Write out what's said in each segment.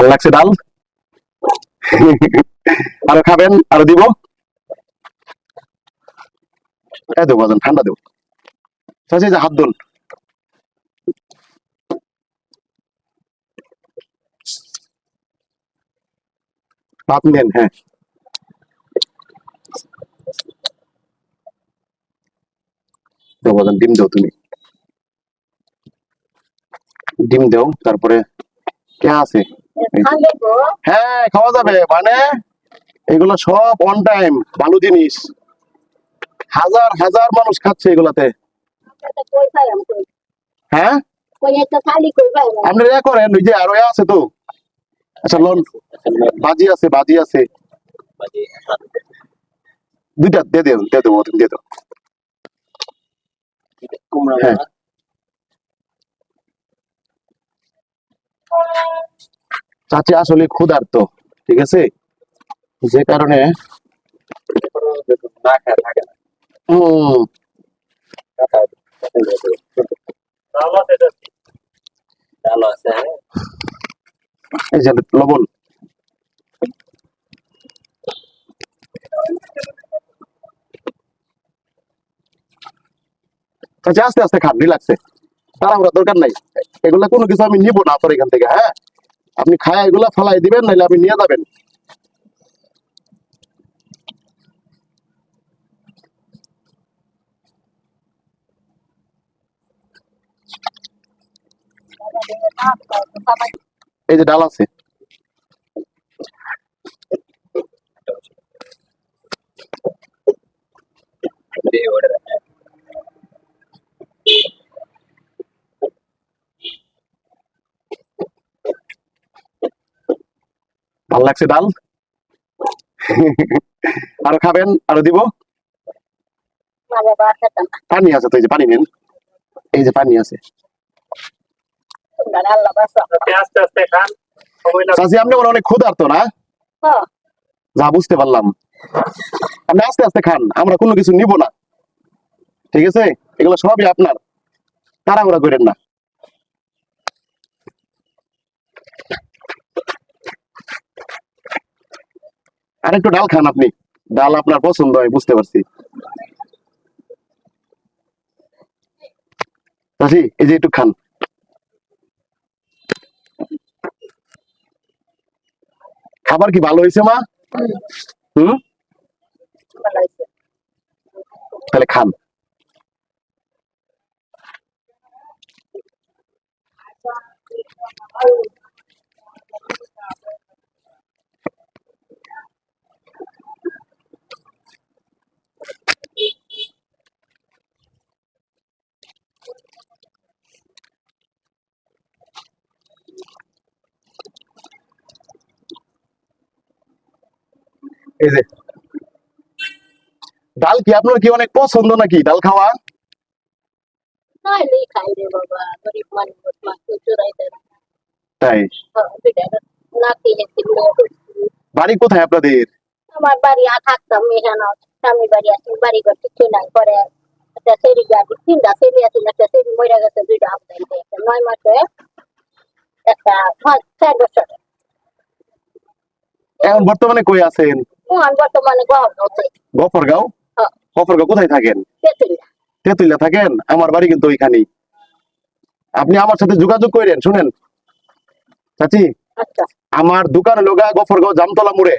ভালো লাগছে ডাল? আরও খাবেন? আরও দিব? দেবো ঠান্ডা দেবো। হাত ধুন। ভাত নেন হ্যাঁ। ডিম দেও তুমি। ডিম দেও, তারপরে কে আছে? হ্যাঁ খাওয়া যাবে। মানে এগুলো সব অন টাইম ভালো জিনিস। হাজার হাজার মানুষ খাচ্ছে এগুলাতে। হ্যাঁ? আপনি ইয়া করেন, ওই যে আরও আছে তো। আচ্ছা লোন। বাজি আছে বাজি আছে। দুইটা, দিয়ে দেন, দিয়ে দেবো দিয়ে দেবো। হ্যাঁ। চাচি আসলে ক্ষুধার্ত ঠিক আছে? যে কারণে এই যে লবণ। আচ্ছা আস্তে আস্তে খান রিল্যাক্সে তাড়াহুড়া দরকার নাই। এগুলা কোনো কিছু আমি নিব না আপনার এখান থেকে হ্যাঁ? আপনি খায় এগুলা ফালাই দিবেন নাহলে আপনি নিয়ে যাবেন। এই যে ডাল আছে। ভালো লাগছে ডাল? আরও খাবেন? আরও দিব? পানি আছে তো, এই যে পানি নেন। এই যে পানি আছে। আপনি অনেক ক্ষুধার্ত না? যা, বুঝতে পারলাম। আপনি আস্তে আস্তে খান, আমরা কোনো কিছু নিব না। ঠিক আছে? এগুলো সবই আপনার। তাড়াহুড়া করেন না। আর একটু ডাল খান আপনি। ডাল আপনার পছন্দ হয়, বুঝতে পারছি। এই যে একটু খান। খাবার কি ভালো হয়েছে, মা? হুম? তাহলে খান। এই যে। ডাল কি আপনার কি অনেক পছন্দ নাকি? ডাল খাওয়া? তাই? কিনলে বাড়ি কোথায় আপনাদের? আমার বাড়ি আ থাকতাম এখানে স্বামী বাড়ি আছে বাড়ি ঘর কিছু নাই পরে একটা সেরি গাড়ি তিনটা সেরি আছে একটা সেরি মরে গেছে দুইটা একটা নয় মাসে একটা চার বছর। এখন বর্তমানে কই আছেন? ওখান বর্তমানে গফরগাঁও। গফরগাঁও কোথায় থাকেন? তেতুলিয়া। থাকেন? আমার বাড়ি কিন্তু ওইখানেই আপনি আমার সাথে যোগাযোগ করেন শুনেন। চাচি আচ্ছা। আমার দোকান লোগা গফরগাঁও জামতলা মোড়ে।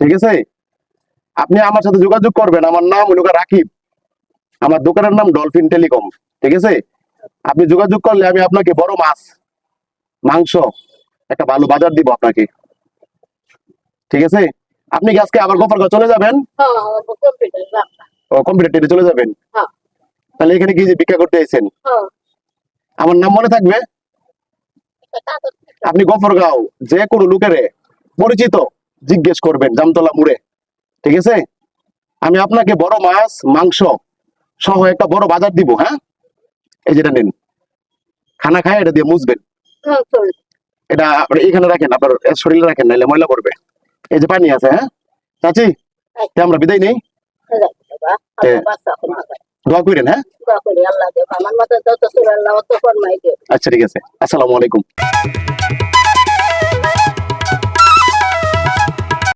ঠিক আছে? আপনি আমার সাথে যোগাযোগ করবেন। আমার নাম লোগা রাকিব। আমার দোকানের নাম ডলফিন টেলিকম। ঠিক আছে? আপনি যোগাযোগ করলে আমি আপনাকে বড় মাছ মাংস একটা ভালো বাজার দিব আপনাকে। ঠিক আছে? আপনি আজকে আবার গফরগাঁও চলে যাবেন? হ্যাঁ ও কম্পিউটার চলে যাবেন? হ্যাঁ। তাহলে এখানে কি যে ভিক্ষা করতে হ্যাঁ। আমার নাম মনে থাকবে? আপনি গফরগাঁও যে কোনো লোকেরে পরিচিত জিজ্ঞেস করবেন জামতলা মুড়ে। ঠিক আছে? আমি আপনাকে বড় মাছ মাংস সহ একটা বড় বাজার দিব হ্যাঁ? এই যেটা নিন। খানা খায় এটা দিয়ে মুছবেন। এটা আপনি এখানে রাখেন আপনার শরীরে রাখেন নাহলে ময়লা পড়বে। এই যে পানি আছে হ্যাঁ? চাচি আমরা বিদায় নেই। আল্লাহ বাসা দোয়া করেন হ্যাঁ? আচ্ছা ঠিক আছে। আসসালামু আলাইকুম।